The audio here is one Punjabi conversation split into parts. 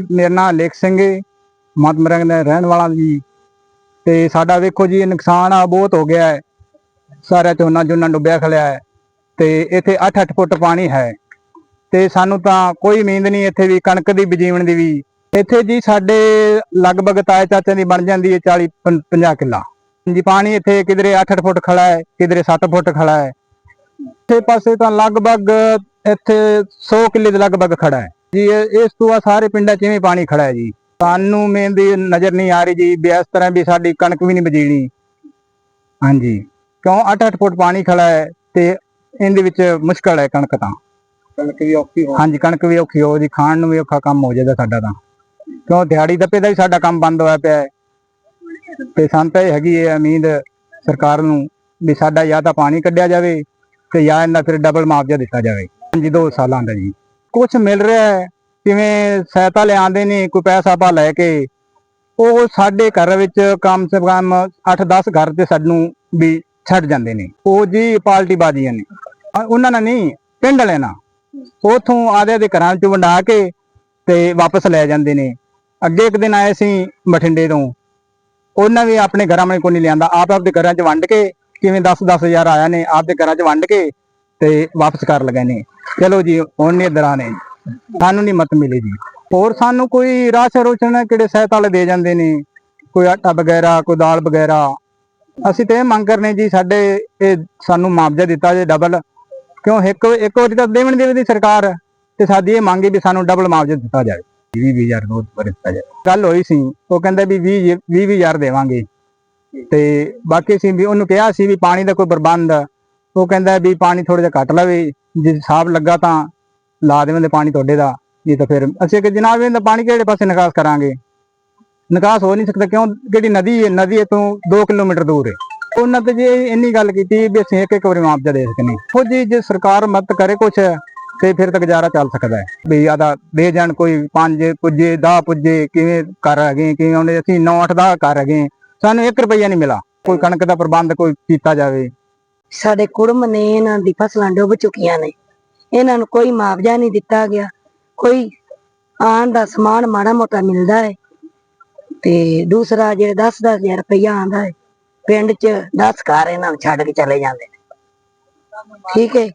ਮੇਰਾ ਨਾਮ ਲੇਖ ਸਿੰਘ ਹੈ ਮਤਮਰੰਗ ਦਾ ਰਹਿਣ ਵਾਲਾ ਜੀ। ਤੇ ਸਾਡਾ ਵੇਖੋ ਜੀ ਨੁਕਸਾਨ ਆ, ਬਹੁਤ ਹੋ ਗਿਆ ਹੈ। ਸਾਰਾ ਝੋਨਾ ਝੋਨਾ ਡੁੱਬਿਆ ਖਲਿਆ ਹੈ। ਤੇ ਇੱਥੇ 8-8 ਫੁੱਟ ਪਾਣੀ ਹੈ। ਤੇ ਸਾਨੂੰ ਤਾਂ ਕੋਈ ਉਮੀਦ ਨਹੀਂ ਇੱਥੇ ਵੀ, ਕਣਕ ਦੀ ਬਜੀਵਣ ਦੀ ਵੀ। ਇੱਥੇ ਜੀ ਸਾਡੇ ਲਗਭਗ ਤਾਏ ਚਾਚਿਆਂ ਦੀ ਬਣ ਜਾਂਦੀ ਹੈ 40 ਪੰ- 50 ਕਿੱਲਾ। ਜੀ, ਪਾਣੀ ਇੱਥੇ ਕਿਧਰੇ 8-8 ਫੁੱਟ ਖੜਾ ਹੈ, ਕਿਧਰੇ 7 ਫੁੱਟ ਖੜਾ ਹੈ। ਇੱਥੇ ਪਾਸੇ ਤਾਂ ਲਗਭਗ ਇੱਥੇ 100 ਕਿੱਲੇ ਦੇ ਲਗਭਗ ਖੜਾ ਹੈ। ਜੀ ਇਸ ਤੋਂ ਬਾਅਦ ਸਾਰੇ ਪਿੰਡਾਂ 'ਚ ਇਵੇਂ ਪਾਣੀ ਖੜਾ ਹੈ ਜੀ। ਸਾਨੂੰ ਮੇਨ ਦੀ ਨਜ਼ਰ ਨਹੀਂ ਆ ਰਹੀ ਜੀ ਵੀ ਇਸ ਤਰ੍ਹਾਂ ਵੀ ਸਾਡੀ ਕਣਕ ਵੀ ਨਹੀਂ ਬਜੀਣੀ ਹਾਂਜੀ। ਕਿਉਂ? 8-8 ਫੁੱਟ ਪਾਣੀ ਖੜਾ ਹੈ ਤੇ ਇਹਦੇ ਵਿੱਚ ਮੁਸ਼ਕਲ ਹੈ ਕਣਕ ਤਾਂ। ਕਣਕ ਵੀ ਔਖੀ ਹੋ ਹਾਂਜੀ ਕਣਕ ਵੀ ਔਖੀ ਹੋ ਜੀ ਖਾਣ ਨੂੰ ਵੀ ਔਖਾ ਕੰਮ ਹੋ ਜਾਏਗਾ ਸਾਡਾ ਤਾਂ। ਕਿਉਂ? ਦਿਹਾੜੀ ਦੱਪੇ ਦਾ ਵੀ ਸਾਡਾ ਕੰਮ ਬੰਦ ਹੋਇਆ ਪਿਆ ਹੈ। ਤੇ ਸਾਨੂੰ ਤਾਂ ਇਹ ਹੈਗੀ ਹੈ ਉਮੀਦ ਸਰਕਾਰ ਨੂੰ ਵੀ ਸਾਡਾ ਜਾਂ ਤਾਂ ਪਾਣੀ ਕੱਢਿਆ ਜਾਵੇ ਤੇ ਜਾਂ ਇਹਨਾਂ ਫਿਰ ਡਬਲ ਮੁਆਵਜ਼ਾ ਦਿੱਤਾ ਜਾਵੇ। ਹਾਂਜੀ ਦੋ ਸਾਲਾਂ ਦਾ ਜੀ। ਕੁਝ ਮਿਲ ਰਿਹਾ ਹੈ ਕਿਵੇਂ ਸਹਾਇਤਾ ਲਿਆਉਂਦੇ ਨੇ, ਕੋਈ ਪੈਸਾ ਪਾ ਲੈ ਕੇ। ਉਹ ਸਾਡੇ ਘਰ ਵਿੱਚ ਕਮ ਸੇ ਕਮ 8-10 ਘਰ ਤੇ ਸਾਨੂੰ ਵੀ ਛੱਡ ਜਾਂਦੇ ਨੇ। ਉਹ ਜੀ ਪਾਰਟੀ ਬਾਜ਼ੀਆਂ ਨੇ। ਉਹਨਾਂ ਨਾਲ ਨਹੀਂ, ਪਿੰਡ ਲੈਣਾ ਨਾਲ। ਉਥੋਂ ਆਦੇ ਦੇ ਘਰਾਂ ਚ ਵੰਡਾ ਕੇ ਤੇ ਵਾਪਸ ਲੈ ਜਾਂਦੇ ਨੇ। ਅੱਗੇ ਇੱਕ ਦਿਨ ਆਏ ਸੀ ਬਠਿੰਡੇ ਤੋਂ। ਉਹਨਾਂ ਵੀ ਆਪਣੇ ਘਰਾਂ ਵਿੱਚ ਕੋਈ ਨਹੀਂ ਲਿਆਂਦਾ। ਆਪ ਆਪ ਦੇ ਘਰਾਂ ਚ ਵੰਡ ਕੇ, ਕਿਵੇਂ 10 ਹਜ਼ਾਰ ਆਇਆ ਨੇ ਆਪ ਦੇ ਘਰਾਂ ਚ ਵੰਡ ਕੇ ਤੇ ਵਾਪਸ ਕਰ ਲਗਾਏ ਨੇ। ਚਲੋ ਜੀ, ਹੁਣ ਨਹੀਂ ਦਰਾਂ ਨੇ। ਸਾਨੂੰ ਨਹੀਂ ਮਤ ਮਿਲੀ ਜੀ। ਹੋਰ ਸਾਨੂੰ ਕੋਈ ਰਾਸ਼ਨ ਰੋਸ਼ਨ ਕਿਹੜੇ ਸਹਾਇਤਾ ਵਾਲੇ ਦੇ ਜਾਂਦੇ ਨੇ? ਕੋਈ ਆਟਾ ਵਗੈਰਾ, ਕੋਈ ਦਾਲ ਵਗੈਰਾ। ਅਸੀਂ ਤੇ ਮੰਗ ਕਰਨੇ ਜੀ, ਸਾਡੇ ਇਹ ਸਾਨੂੰ ਮੁਆਵਜ਼ਾ ਦਿੱਤਾ ਜੇ ਡਬਲ ਕਿਉਂ? ਇੱਕ ਇੱਕ ਵਾਰੀ ਤਾਂ ਦੇਵਣ ਦੇਵੇ ਦੀ ਸਰਕਾਰ। ਤੇ ਸਾਡੀ ਇਹ ਮੰਗ ਹੈ ਵੀ ਸਾਨੂੰ ਡਬਲ ਮੁਆਵਜ਼ਾ ਦਿੱਤਾ ਜਾਵੇ। 20 ਹਜ਼ਾਰ ਦਿੱਤਾ ਜਾਵੇ। ਗੱਲ ਹੋਈ ਸੀ, ਉਹ ਕਹਿੰਦਾ ਵੀ 20 20 ਹਜ਼ਾਰ ਦੇਵਾਂਗੇ। ਤੇ ਬਾਕੀ ਸੀ ਵੀ ਉਹਨੂੰ ਕਿਹਾ ਸੀ ਵੀ ਪਾਣੀ ਦਾ ਕੋਈ ਪ੍ਰਬੰਧ ਉਹ ਕਹਿੰਦਾ ਵੀ ਪਾਣੀ ਥੋੜਾ ਜਿਹਾ ਘੱਟ ਲਵੇ, ਜੇ ਸਾਫ਼ ਲੱਗਾ ਤਾਂ ਲਾ ਦੇਵਾਂਗੇ ਪਾਣੀ ਤੁਹਾਡੇ ਦਾ ਇਹ ਤਾਂ ਫਿਰ ਅਸੀਂ ਕਿ ਜਨਾਬ ਇਹਦਾ ਪਾਣੀ ਕਿਹੜੇ ਪਾਸੇ ਨਿਕਾਸ ਕਰਾਂਗੇ? ਨਿਕਾਸ ਹੋ ਨਹੀਂ ਸਕਦਾ, ਕਿਉਂ? ਜਿਹੜੀ ਨਦੀ ਹੈ? ਨਦੀ ਤੋਂ 2 ਕਿਲੋਮੀਟਰ ਦੂਰ ਹੈ। ਉਹਨਾਂ ਤੇ ਜੇ ਇੰਨੀ ਗੱਲ ਕੀਤੀ ਵੀ ਅਸੀਂ ਇੱਕ ਇੱਕ ਵਾਰੀ ਮੁਆਵਜ਼ਾ ਦੇ ਸਕਨੇ ਉਹ ਜੀ, ਜੇ ਸਰਕਾਰ ਮਦਦ ਕਰੇ ਕੁਛ, ਤੇ ਫਿਰ ਤਾਂ ਗੁਜ਼ਾਰਾ ਚੱਲ ਸਕਦਾ ਹੈ। ਵੀ ਆਦਾ ਦੇ ਜਾਣ ਕੋਈ 5 ਪੁੱਜੇ 10 ਪੁੱਜੇ, ਕਿਵੇਂ ਕਰ ਹੈਗੇ, ਕਿਵੇਂ ਉਹਨੇ ਅਸੀਂ 9 8 ਦਾ ਕਰ ਹੈਗੇ ਸਾਨੂੰ 1 ਰੁਪਈਆ ਨਹੀਂ ਮਿਲਾ ਕੋਈ ਕਣਕ ਦਾ ਪ੍ਰਬੰਧ ਕੋਈ ਕੀਤਾ ਜਾਵੇ ਸਾਡੇ ਕੁੜਮ ਨੇ ਇਹਨਾਂ ਦੀ ਫਸਲਾਂ ਡੁੱਬ ਚੁੱਕੀਆਂ ਨੇ। ਇਹਨਾਂ ਨੂੰ ਕੋਈ ਮੁਆਵਜ਼ਾ ਨਹੀਂ ਦਿੱਤਾ ਗਿਆ। ਕੋਈ ਆਉਣ ਦਾ ਸਮਾਨ ਮਾੜਾ ਮੋਟਾ ਮਿਲਦਾ ਹੈ ਤੇ ਦੂਸਰਾ ਜਿਹੜੇ 10 ਹਜ਼ਾਰ ਰੁਪਇਆ ਆਂਦਾ ਹੈ, ਪਿੰਡ 'ਚ 10 ਘਰ ਇਹਨਾਂ ਨੂੰ ਛੱਡ ਕੇ ਚਲੇ ਜਾਂਦੇ ਨੇ। ਠੀਕ ਹੈ।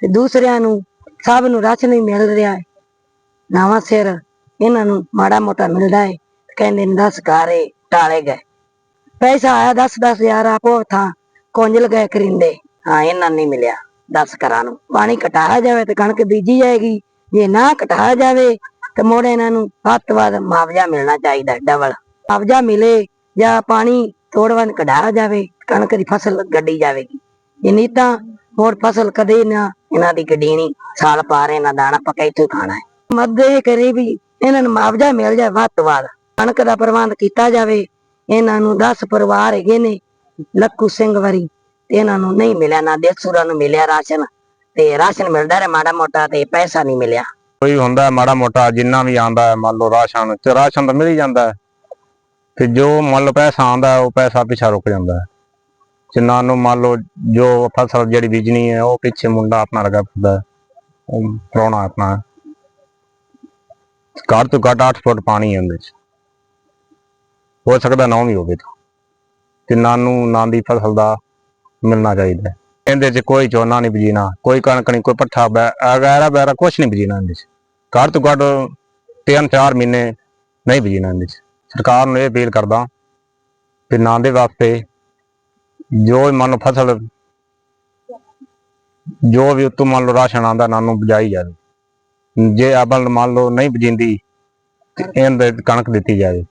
ਤੇ ਦੂਸਰਿਆਂ ਨੂੰ ਸਭ ਨੂੰ ਰਾਸ਼ਨ ਹੀ ਮਿਲ ਰਿਹਾ ਹੈ। ਨਵਾਂ ਸਿਰ ਇਹਨਾਂ ਨੂੰ ਮਾੜਾ ਮੋਟਾ ਮਿਲਦਾ ਹੈ। ਕਹਿੰਦੇ ਨੇ 10 ਘਰ ਇਹ ਟਾਲੇ ਗਏ। ਪੈਸਾ ਆਇਆ 10 10 ਹਜ਼ਾਰ ਆਪੋ ਥਾਂ ਕੁੰਜਲ ਗਏ ਕਰਿੰਦੇ। ਹਾਂ, ਇਹਨਾਂ ਨੂੰ ਨਹੀਂ ਮਿਲਿਆ। 10 ਘਰਾਂ ਨੂੰ। ਪਾਣੀ ਘਟਾਇਆ ਜਾਵੇ ਤੇ ਕਣਕ ਬੀਜੀ ਜਾਏਗੀ। ਜੇ ਨਾ ਘਟਾਇਆ ਜਾਵੇ ਤੇ ਮੋੜ ਇਹਨਾਂ ਨੂੰ ਵੱਧ ਤੋਂ ਵੱਧ ਮੁਆਵਜ਼ਾ ਮਿਲਣਾ ਚਾਹੀਦਾ ਡਬਲ। ਮੁਆਵਜ਼ਾ ਮਿਲੇ ਜਾਂ ਪਾਣੀ ਤੋੜਵਨ ਕਢਾਇਆ ਜਾਵੇ, ਕਣਕ ਦੀ ਫਸਲ ਗੱਡੀ ਜਾਵੇਗੀ। ਜੇ ਨਹੀਂ ਤਾਂ ਹੋਰ ਫਸਲ ਕਦੇ ਨਾ ਇਹਨਾਂ ਦੀ ਗੱਡੀਣੀ ਸਾਲ ਪਾਰ ਇਹਨਾਂ ਦਾਣਾ ਪੱਕਾ ਇੱਥੋਂ ਖਾਣਾ ਹੈ। ਮਦਦ ਇਹ ਕਰੇ ਵੀ ਇਹਨਾਂ ਨੂੰ ਮੁਆਵਜ਼ਾ ਮਿਲ ਜਾਏ ਵੱਧ ਤੋਂ ਵੱਧ। ਕਣਕ ਦਾ ਪ੍ਰਬੰਧ ਕੀਤਾ ਜਾਵੇ, ਇਹਨਾਂ ਨੂੰ 10 ਪਰਿਵਾਰ ਹੈਗੇ ਨੇ ਲੱਖੂ ਸਿੰਘ ਵਾਰੀ ਤੇ ਇਹਨਾਂ ਨੂੰ ਨਹੀਂ ਮਿਲਿਆ, ਨਾ ਦੇਸੂਰਾ ਨੂੰ ਮਿਲਿਆ ਰਾਸ਼ਨ ਤੇ ਰਾਸ਼ਨ ਮਿਲਦਾ ਰਿਹਾ ਮਾੜਾ ਮੋਟਾ ਤੇ ਪੈਸਾ ਨਹੀਂ ਮਿਲਿਆ। ਕੋਈ ਹੁੰਦਾ ਮਾੜਾ ਮੋਟਾ, ਜਿੰਨਾ ਵੀ ਆਂਦਾ ਹੈ ਮੰਨ ਲਓ ਰਾਸ਼ਨ, ਤੇ ਰਾਸ਼ਨ ਤਾਂ ਮਿਲ ਹੀ ਜਾਂਦਾ ਹੈ। ਤੇ ਜੋ ਮੰਨ ਲਓ ਪੈਸਾ ਆਂਦਾ ਉਹ ਪੈਸਾ ਪਿੱਛਾ ਰੁਕ ਜਾਂਦਾ ਹੈ। ਜਿੰਨਾਂ ਨੂੰ ਮੰਨ ਲਓ ਜੋ ਫਸਲ ਜਿਹੜੀ ਬੀਜਣੀ ਹੈ, ਉਹ ਪਿੱਛੇ ਮੁੰਡਾ ਆਪਣਾ ਲਗਾ ਫਿਰਦਾ ਉਹ ਪ੍ਰਾਹੁਣਾ ਆਪਣਾ ਘੱਟ ਤੋਂ ਘੱਟ 8 ਫੁੱਟ ਪਾਣੀ ਹੈ ਉਹਦੇ ਚ ਹੋ ਸਕਦਾ ਨਾ ਵੀ ਹੋਵੇ ਤਾਂ। ਤਿੰਨਾਂ ਨੂੰ ਨਾਂ ਦੀ ਫਸਲ ਦਾ ਮਿਲਣਾ ਚਾਹੀਦਾ ਹੈ। ਇਹਦੇ ਚ ਕੋਈ ਝੋਨਾ ਨਹੀਂ ਬੀਜਣਾ, ਕੋਈ ਕਣਕ ਨਹੀਂ, ਕੋਈ ਪੱਠਾ ਵਗੈਰਾ ਵਗੈਰਾ ਕੁਝ ਨਹੀਂ ਬੀਜਣਾ ਇਹਦੇ ਚ। ਘੱਟ ਤੋਂ ਘੱਟ ਤਿੰਨ ਚਾਰ ਮਹੀਨੇ ਨਹੀਂ ਬੀਜਣਾ ਇਹਦੇ ਚ। ਸਰਕਾਰ ਨੂੰ ਇਹ ਅਪੀਲ ਕਰਦਾ ਕਿ ਨਾਂ ਦੇ ਵਾਸਤੇ ਜੋ ਵੀ ਮੰਨ ਲਓ ਫਸਲ, ਜੋ ਵੀ ਉਤੋਂ ਮੰਨ ਲਓ ਰਾਸ਼ਨ ਆਂਦਾ ਨਾਂ ਨੂੰ ਬਜਾਈ ਜਾਵੇ। ਜੇ ਆਪਾਂ ਮੰਨ ਲਓ ਨਹੀਂ ਬਜਿੰਦੀ ਤੇ ਇਹਦੇ ਕਣਕ ਦਿੱਤੀ ਜਾਵੇ।